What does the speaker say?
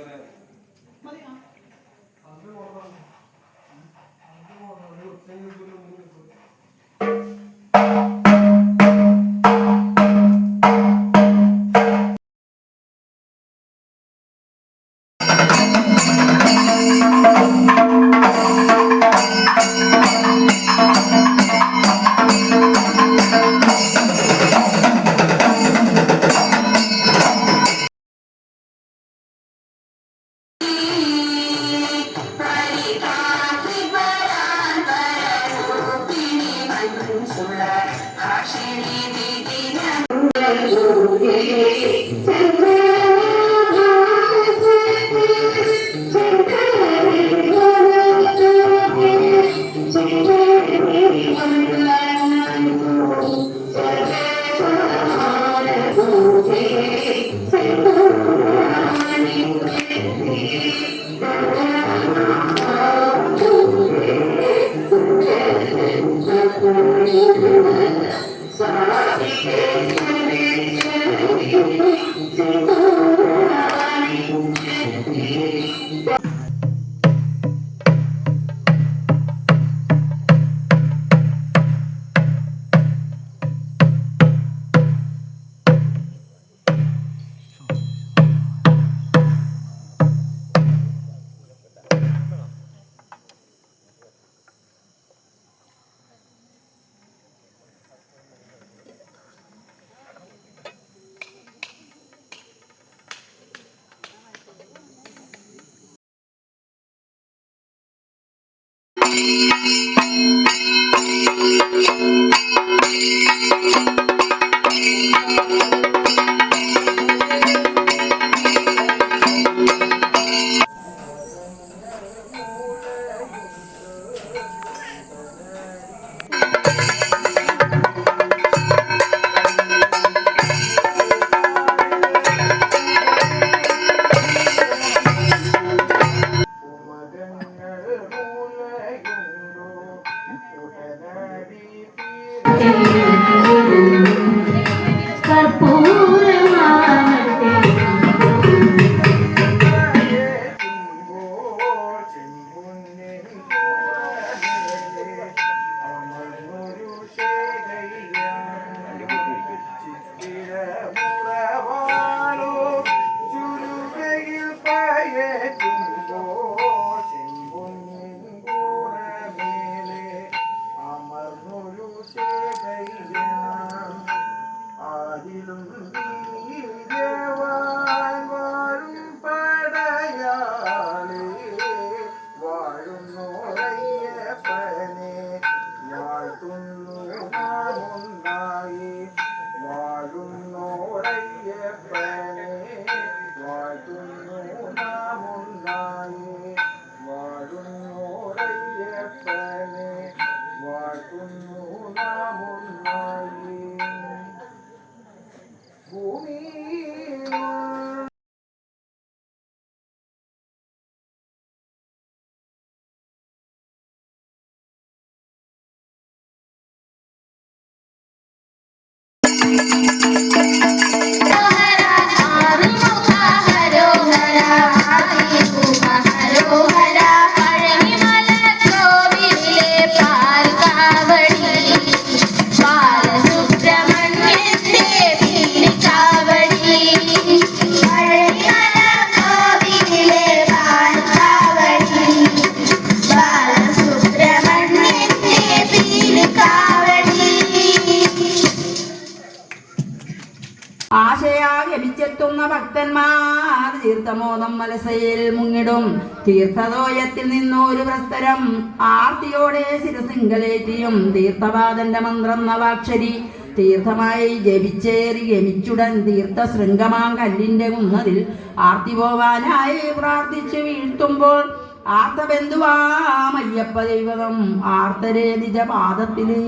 మరి നാം ഒന്നായി വാഴുന്നോരയ്യപ്പനെ വാഴ്ത്തുന്നു നാം ഒന്നായി ഭൂമിയിൽ ആശയാ തീർത്ഥമോദം മലസയിൽ മുങ്ങിടും. തീർത്ഥതോയത്തിൽ നിന്നൊരു പ്രസ്തരം ആർത്തിയോടെ ശിരസിംഗലേറ്റിയും തീർത്ഥപാദന്റെ മന്ത്രം നവാക്ഷരി തീർത്ഥമായി ജപിച്ചേറി ഗമിച്ചുടൻ തീർത്ഥ ശൃംഗമാം കല്ലിന്റെ കുന്നതിൽ ആർത്തി പോവാനായി പ്രാർത്ഥിച്ചു വീഴ്ത്തുമ്പോൾ ആർത്തബന്ധുവാമയ്യപ്പ ദൈവതം ആർത്തരേ നിജപാദത്തിലേ